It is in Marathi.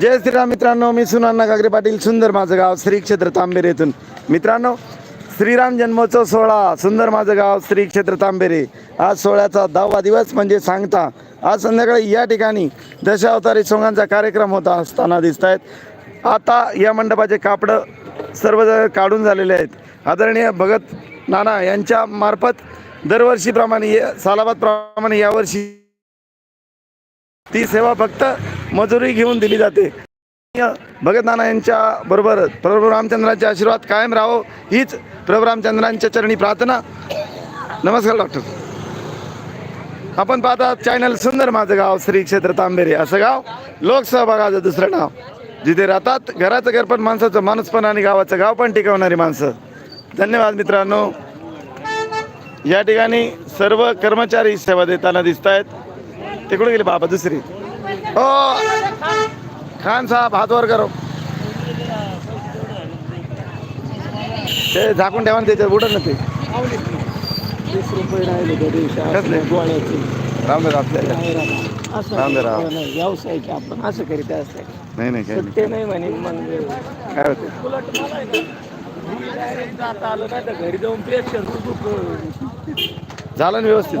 जय श्रीराम मित्रांनो मी सुनाना गागरे पाटील सुंदर माझं गाव श्री क्षेत्र तांबेरे येथून. मित्रांनो श्रीराम जन्मोत्सव सोहळा सुंदर माझं गाव श्री क्षेत्र तांबेरे. आज सोहळ्याचा दहावा दिवस म्हणजे सांगता आज संध्याकाळी या ठिकाणी दशावतारी सोंगांचा कार्यक्रम होता असताना दिसत आहेत आता या मंडपाचे कापडं सर्व काढून झालेले आहेत. आदरणीय भगत नाना यांच्या मार्फत दरवर्षीप्रमाणे ये- सालाबादप्रमाणे यावर्षी ती सेवा फक्त मजुरी घेऊन दिली जाते. भगत नाना यांच्या बरोबर प्रभू रामचंद्रांचे आशीर्वाद कायम राहो हीच प्रभू रामचंद्रांच्या चरणी प्रार्थना. नमस्कार डॉक्टर. आपण पाहतात चॅनल सुंदर माझं गाव श्री क्षेत्र तांबेरे. असं गाव लोकसहभागाचं दुसरं नाव. जिथे राहतात घराचं घर पण माणसाचं माणूस पण आणि गावाचं गाव पण टिकवणारी माणसं. धन्यवाद मित्रांनो. या ठिकाणी सर्व कर्मचारी सेवा देताना दिसत आहेत तिकडे गेले बाबा दुसरी. हो खान साहेब हात वर करो. ते झाकून ठेवा त्याच्यात उडत ना ते. आपल्याला आपण असं करीत असते नाही नाही सत्य नाही. म्हणे मग काय होतं घरी जाऊन झालं ना व्यवस्थित?